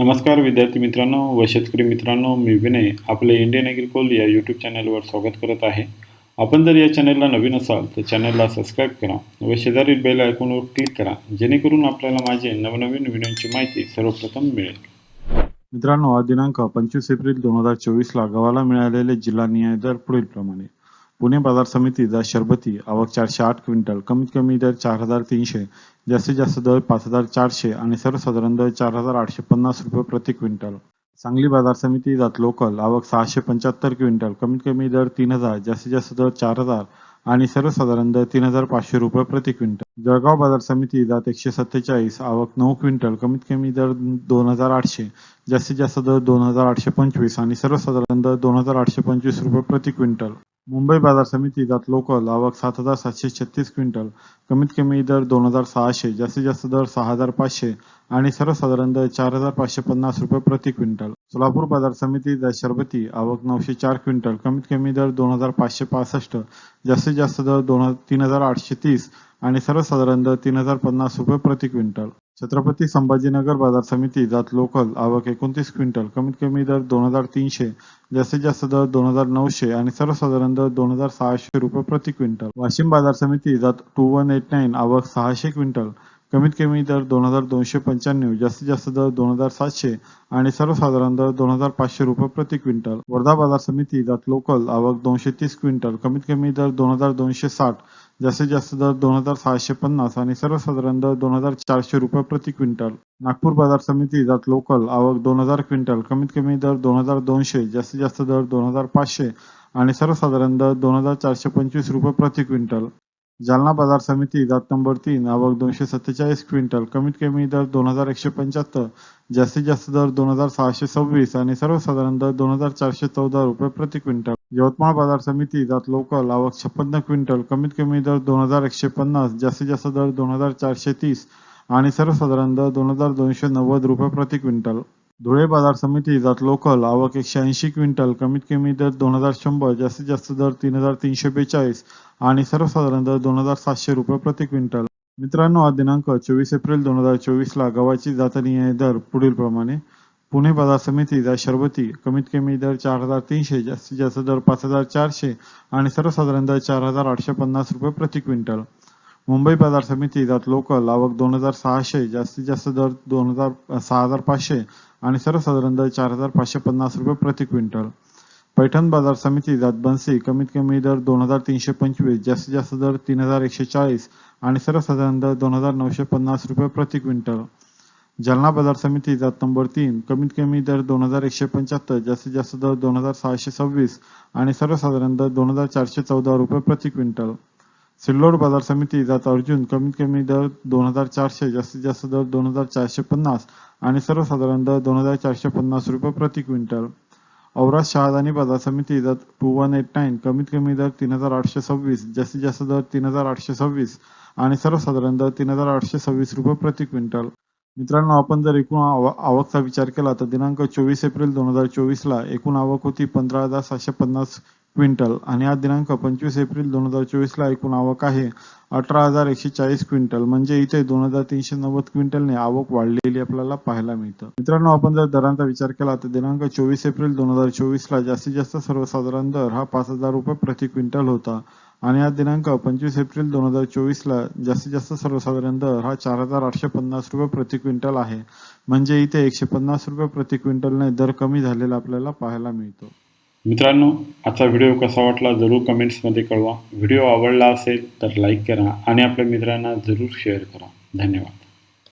नमस्कार विद्यार्थी मित्रांनो व शेतकरी मित्रांनो मी विनय आपले इंडियन ॲग्रिकोल या यूट्यूब चॅनलवर स्वागत करत आहे. आपण जर या चॅनलला नवीन असाल तर चॅनलला सबस्क्राईब करा व शेजारील बेल आयकॉनवर क्लिक करा जेणेकरून आपल्याला माझे नवनवीन व्हिडिओची माहिती सर्वप्रथम मिळेल. मित्रांनो हा दिनांक पंचवीस एप्रिल दोन हजार चोवीसला गव्हाला मिळालेले जिल्हा न्याय दर पुढीलप्रमाणे. पुणे बाजार समिती शरबती आवक चारशे आठ क्विंटल कमीत कमी दर चार हजार तीनशे जास्तीत जास्त दर पाच हजार चारशे आणि सर्वसाधारण दर चार हजार आठशे पन्नास रुपये प्रति क्विंटल. सांगली बाजार समिती जात लोकल आवक सहाशे पंच्याहत्तर क्विंटल कमीत कमी दर तीन हजार जास्तीत जास्त दर चार हजार आणि सर्वसाधारण दर तीन हजार पाचशे रुपये प्रति क्विंटल. जळगाव बाजार समिती जात एकशे सत्तेचाळीस आवक नऊ क्विंटल कमीत कमी दर दोन हजार आठशे जास्तीत जास्त दर दोन हजार आठशे पंचवीस आणि सर्वसाधारण दर दोन हजार आठशे पंचवीस रुपये प्रति क्विंटल. मुंबई बाजार समिती जात लोकल आवक सात हजार सातशे छत्तीस क्विंटल. कमीत कमी दर दोन हजार सहाशे जास्तीत जास्त दर सहा हजार पाचशे आणि सर्वसाधारण दर चार हजार पाचशे पन्नास रुपये प्रति क्विंटल. सोलापूर बाजार समिती शरबती आवक नऊशे चार क्विंटल. कमीत कमी दर दोन हजार पाचशे पासष्ट जास्तीत जास्त दर दोन तीन हजार आठशे तीस आणि सर्वसाधारण दर तीन हजार पन्नास रुपये प्रति क्विंटल. छत्रपती संभाजीनगर बाजार समिती जात लोकल आवक एकोणतीस क्विंटल. कमीत कमी दर दोन हजार तीनशे जास्तीत जास्त दर दोन हजार नऊशे आणि सर्वसाधारण दर दोन हजार सहाशे रुपये प्रति क्विंटल. वाशिम बाजार समिती जात टू वन एट नाईन आवक सहाशे क्विंटल. कमीत कमी दर दोन हजार दोनशे पंच्याण्णव जास्तीत जास्त दर दोन हजार सातशे आणि सर्वसाधारण दर दोन हजार पाचशे रुपये प्रति क्विंटल. वर्धा बाजार समिती जात लोकल आवक दोनशे तीस क्विंटल. कमीत कमी दर दोन हजार दोनशे साठ जास्तीत जास्त दर दोन हजार सहाशे पन्नास आणि सर्वसाधारण दर दोन हजार चारशे रुपये प्रति क्विंटल. नागपूर बाजार समिती जात लोकल आवक दोन हजार क्विंटल कमीत कमी दर दोन हजार दोनशे जास्तीत जास्त दर दोन हजार पाचशे आणि सर्वसाधारण दर दोन हजार चारशे पंचवीस रुपये प्रति क्विंटल. जालना बाजार समिती जात नंबर तीन आवक दोनशे सत्तेचाळीस क्विंटल कमीत कमी दर दोन हजार एकशे पंच्याहत्तर जास्तीत जास्त दर दोन हजार सहाशे सव्वीस आणि सर्वसाधारण दर दोन हजार चारशे चौदा रुपये प्रति क्विंटल. यवतमाळ बाजार समिती जात लोकल आवक छप्पन्न क्विंटल कमीत कमी दर दोन हजार एकशे पन्नास जास्तीत जास्त दर दोन हजार चारशे तीस आणि सर्वसाधारण दर दोन हजार दोनशे नव्वद रुपये प्रति क्विंटल. धुळे बाजार समिती जात लोकल आवक एकशे ऐंशी क्विंटल कमीत कमी दर दोन हजार शंभर जास्तीत जास्त दर तीन हजार तीनशे बेचाळीस आणि सर्वसाधारण दर दोन हजार सातशे रुपये प्रति क्विंटल. मित्रांनो आज दिनांक चोवीस एप्रिल दोन हजार चोवीसला गव्हाची जातनीय दर पुढील प्रमाणे पुणे बाजार समिती जात शरबती कमीत कमी दर चार हजार तीनशे जास्तीत जास्त दर पाच हजार चारशे आणि सर्वसाधारण दर चार हजार आठशे पन्नास रुपये प्रति क्विंटल. मुंबई बाजार समिती जात लोकल आवक दोन हजार सहाशे जास्तीत जास्त दर दोन हजार सहा हजार पाचशे आणि सर्वसाधारण दर चार हजार पाचशे पन्नास रुपये प्रति क्विंटल. पैठण बाजार समिती जात बनसी कमीत कमी दर दोन हजार तीनशे पंचवीस जास्तीत जास्त दर तीन हजार एकशे चाळीस आणि सर्वसाधारण दर दोन हजार नऊशे पन्नास रुपये प्रति क्विंटल. जालना बाजार समिती जात नंबर तीन कमीत कमी दर दोन हजार एकशे पंच्याहत्तर जास्तीत जास्त दर दोन हजार सहाशे सव्वीस आणि सर्वसाधारण दर दोन हजार चारशे चौदा रुपये प्रति क्विंटल. सिल्लोड बाजार समिती जात अर्जुन कमीत कमी दर दोन हजार चारशे जास्तीत जास्त दर दोन हजार चारशे पन्नास आणि सर्वसाधारण दर दोन हजार चारशे पन्नास रुपये प्रति क्विंटल. औराज शहादानी बाजार समिती जात टू वन एट नाईन कमीत कमी दर तीन हजार आठशे सव्वीस जास्तीत जास्त दर तीन हजार आठशे सव्वीस आणि सर्वसाधारण दर तीन हजार आठशे सव्वीस रुपये प्रति क्विंटल. मित्रांनो आपण जर एकूण आव- आवकचा विचार केला तर दिनांक चोवीस एप्रिल दोन हजार चोवीसला एकूण आवक होती पंधरा हजार सातशे पन्नास क्विंटल आणि आज दिनांक पंचवीस एप्रिल दोन हजार चोवीसला एकूण आवक आहे अठरा हजार एकशे चाळीस क्विंटल. म्हणजे इथे दोन हजार तीनशे नव्वद क्विंटलने आवक वाढलेली आपल्याला पाहायला मिळतं. मित्रांनो आपण जर दरांचा विचार केला तर दिनांक चोवीस एप्रिल दोन हजार चोवीसला जास्तीत जास्त सर्वसाधारण दर हा पाच हजार रुपये प्रति क्विंटल होता. आणि आज दिनांक पंचवीस एप्रिल दोन हजार चोवीसला जास्तीत जास्त सर्वसाधारण दर हा चार हजार आठशे पन्नास रुपये प्रति क्विंटल आहे. म्हणजे इथे एकशे पन्नास रुपये प्रति क्विंटलने दर कमी झालेला आपल्याला पाहायला मिळतो. मित्रांनो आजचा व्हिडिओ कसा वाटला जरूर कमेंट्समध्ये कळवा. व्हिडिओ आवडला असेल तर लाईक करा आणि आपल्या मित्रांना जरूर शेअर करा. धन्यवाद.